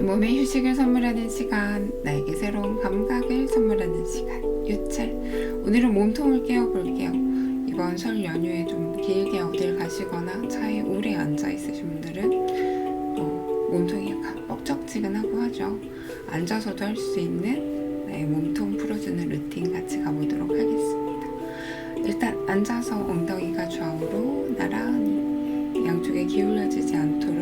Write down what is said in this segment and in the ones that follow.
몸에 휴식을 선물하는 시간, 나에게 새로운 감각을 선물하는 시간, 유철. 오늘은 몸통을 깨워볼게요. 이번 설 연휴에 좀 길게 어딜 가시거나 차에 오래 앉아 있으신 분들은 어, 몸통이 약간 뻑적지근하고 하죠. 앉아서도 할 수 있는 나의 몸통 풀어주는 루틴 같이 가보도록 하겠습니다. 일단 앉아서 엉덩이가 좌우로 나란히 양쪽에 기울어지지 않도록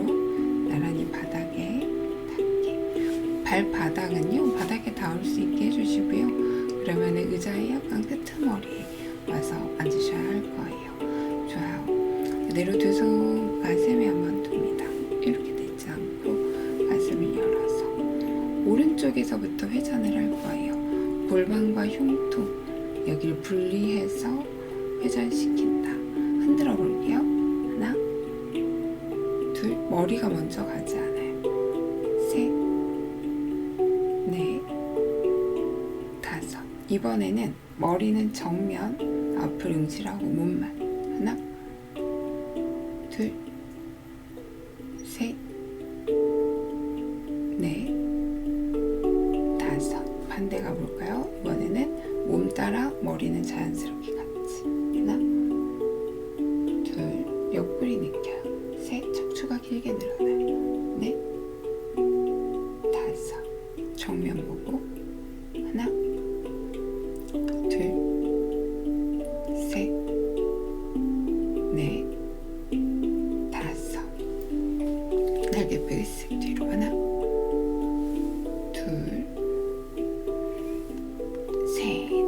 발바닥은요 바닥에 닿을 수 있게 해주시고요. 그러면 의자의 약간 끄트머리에 와서 앉으셔야 할 거예요. 좋아요. 그대로 두 손 가슴에 한번 둡니다. 이렇게 되지 않고 가슴을 열어서 오른쪽에서부터 회전을 할 거예요. 골반과 흉통 여기를 분리해서 회전시킨다. 흔들어 볼게요. 하나 둘 머리가 먼저 가지 이번에는 머리는 정면 앞을 응시하고 몸만. 하나, 둘, 셋, 넷, 다섯. 반대 가볼까요? 이번에는 몸 따라 머리는 자연스럽게 같이. 하나, 둘, 옆구리 느껴요. 셋, 척추가 길게 늘어나요. 넷, 다섯. 정면 보고 날개 베이스 뒤로 하나 둘셋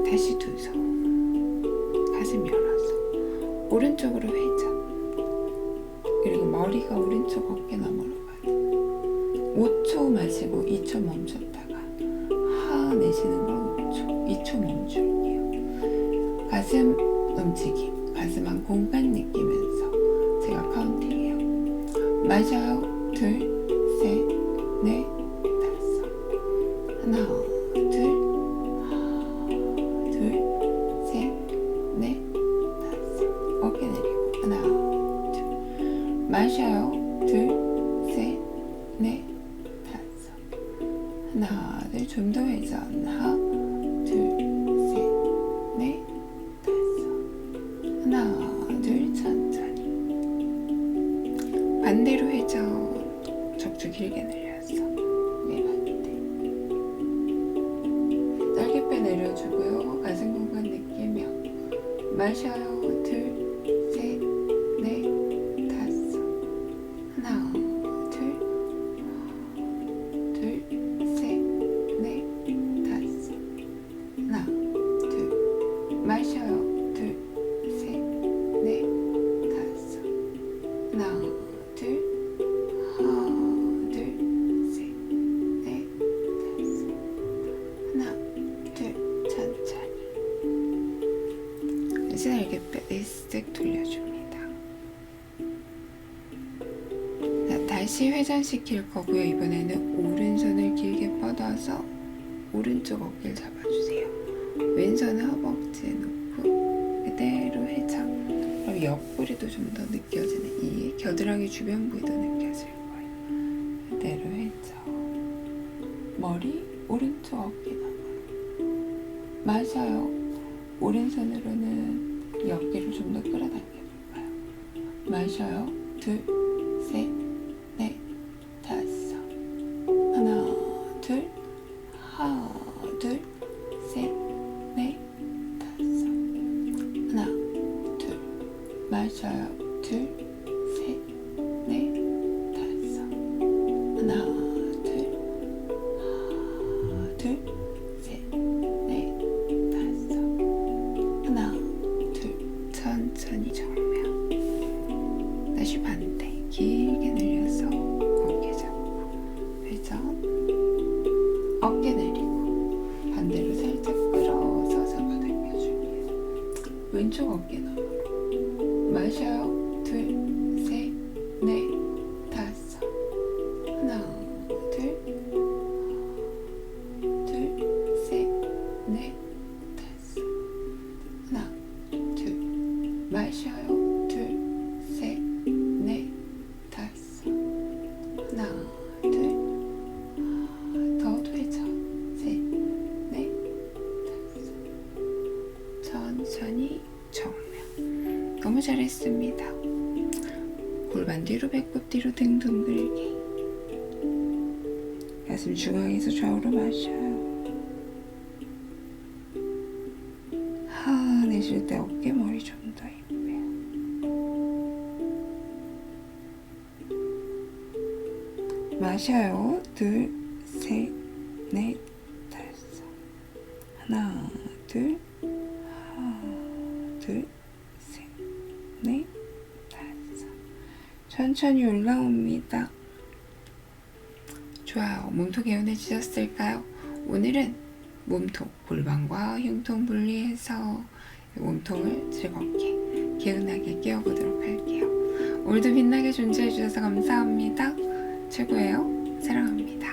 다시 두손 가슴 열어서 오른쪽으로 회전 그리고 머리가 오른쪽 어깨 너머로 가요 5초 마시고 2초 멈췄다가 하 내쉬는 걸 5초, 2초 멈출게요. 가슴 움직임, 가슴 한 공간 느끼면서 제가 카운팅해요. 마셔요. 둘, 셋, 넷, 다섯. 하나, 둘, 둘, 셋, 넷, 다섯. 어깨 내리고 하나, 둘. 마셔요. 둘, 셋, 넷, 다섯. 하나, 둘, 좀 더 회전. 하나, 길게 늘려서. 네, 반대. 날개뼈 내려주고요. 가슴 공간 느끼며. 마셔요. 둘, 셋, 넷, 다섯. 하나, 둘, 둘, 셋, 넷, 다섯. 하나, 둘, 마셔요. 둘, 셋, 넷, 다섯. 하나, 둘, 쓱 돌려줍니다. 자, 다시 회전시킬 거고요. 이번에는 오른손을 길게 뻗어서 오른쪽 어깨를 잡아주세요. 왼손은 허벅지에 놓고 그대로 회전. 그럼 옆구리도 좀 더 느껴지는 이 겨드랑이 주변 부위도 느껴질 거예요. 그대로 회전. 머리 오른쪽 어깨 너머로. 마셔요. 오른손으로는 이 어깨를 좀 더 끌어당겨 볼까요? 마셔요. 둘, 셋, 넷, 다섯. 하나, 둘, 하나, 둘, 셋, 넷, 다섯. 하나, 둘, 마셔요. 둘, 셋, 넷, 다섯. 하나, 어깨 내리고 반대로 살짝 끌어서 잡아당겨줄게요. 왼쪽 어깨 너머로. 마셔요. 둘, 천천히 정면. 너무 잘했습니다. 골반 뒤로 배꼽 뒤로 등 둥글기 가슴 중앙에서 좌우로 마셔요. 하 내쉴 때 어깨 머리 좀 더 입혀요. 마셔요. 둘 셋 넷 다섯. 하나 둘. 천천히 올라옵니다. 좋아요. 몸통 개운해지셨을까요? 오늘은 몸통, 골반과 흉통 분리해서 몸통을 즐겁게, 개운하게 깨워보도록 할게요. 오늘도 빛나게 존재해주셔서 감사합니다. 최고예요. 사랑합니다.